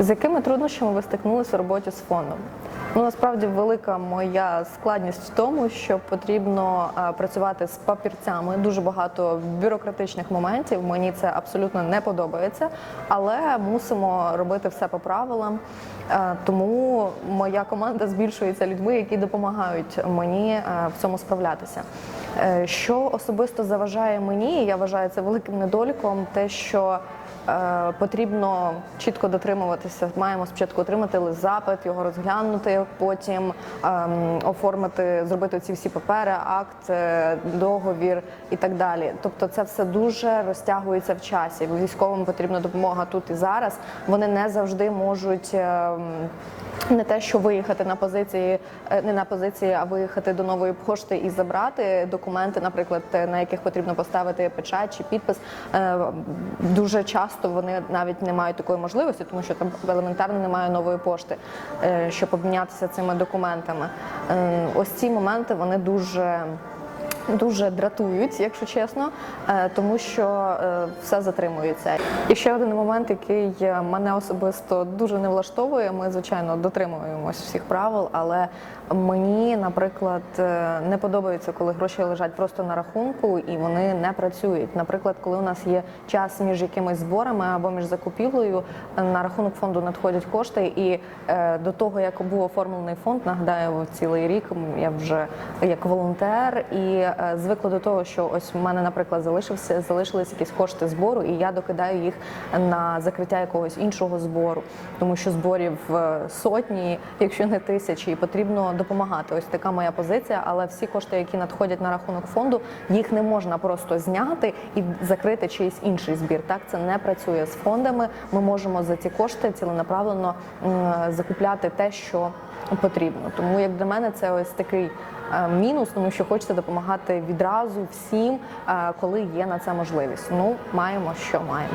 З якими труднощами ви стикнулися в роботі з фондом? Ну насправді велика моя складність в тому, що потрібно е, працювати з папірцями. Дуже багато бюрократичних моментів. Мені це абсолютно не подобається, але мусимо робити все по правилам. Е, Тому моя команда збільшується людьми, які допомагають мені е, в цьому справлятися. Е, Що особисто заважає мені, я вважаю це великим недоліком, те, що Потрібно чітко дотримуватися. Маємо спочатку отримати лист запит, його розглянути, потім ем, оформити, зробити ці всі папери, акт, е, договір і так далі. Тобто, це все дуже розтягується в часі. Військовим потрібна допомога тут і зараз. Вони не завжди можуть. ем, не те, що виїхати на позиції, е, не на позиції, а виїхати до нової пошти і забрати документи, наприклад, е, на яких потрібно поставити печать чи підпис. Е, Дуже часто вони навіть не мають такої можливості, тому що там елементарно немає нової пошти, е, щоб обмінятися цими документами. Е, Ось ці моменти вони дуже. Дуже дратують, якщо чесно, е, тому що е, все затримується. І ще один момент, який е, мене особисто дуже не влаштовує. Ми звичайно дотримуємось всіх правил, але мені, наприклад, не подобається, коли гроші лежать просто на рахунку і вони не працюють. Наприклад, коли у нас є час між якимись зборами або між закупівлею, на рахунок фонду надходять кошти, і до того як був оформлений фонд, нагадаю, цілий рік я вже як волонтер і звикла до того, що ось в мене, наприклад, залишився залишились якісь кошти збору, і я докидаю їх на закриття якогось іншого збору, тому що зборів е, сотні, якщо не тисячі, і потрібно допомагати. Ось така моя позиція. Але всі кошти, які надходять на рахунок фонду, їх не можна просто зняти і закрити чийсь інший збір. Так це не працює з фондами. Ми можемо за ці кошти ціленаправленно закупляти те, що потрібно. Тому як для мене це ось такий е, мінус, тому що хочеться допомагати відразу всім, е, коли є на це можливість. Ну маємо, що маємо.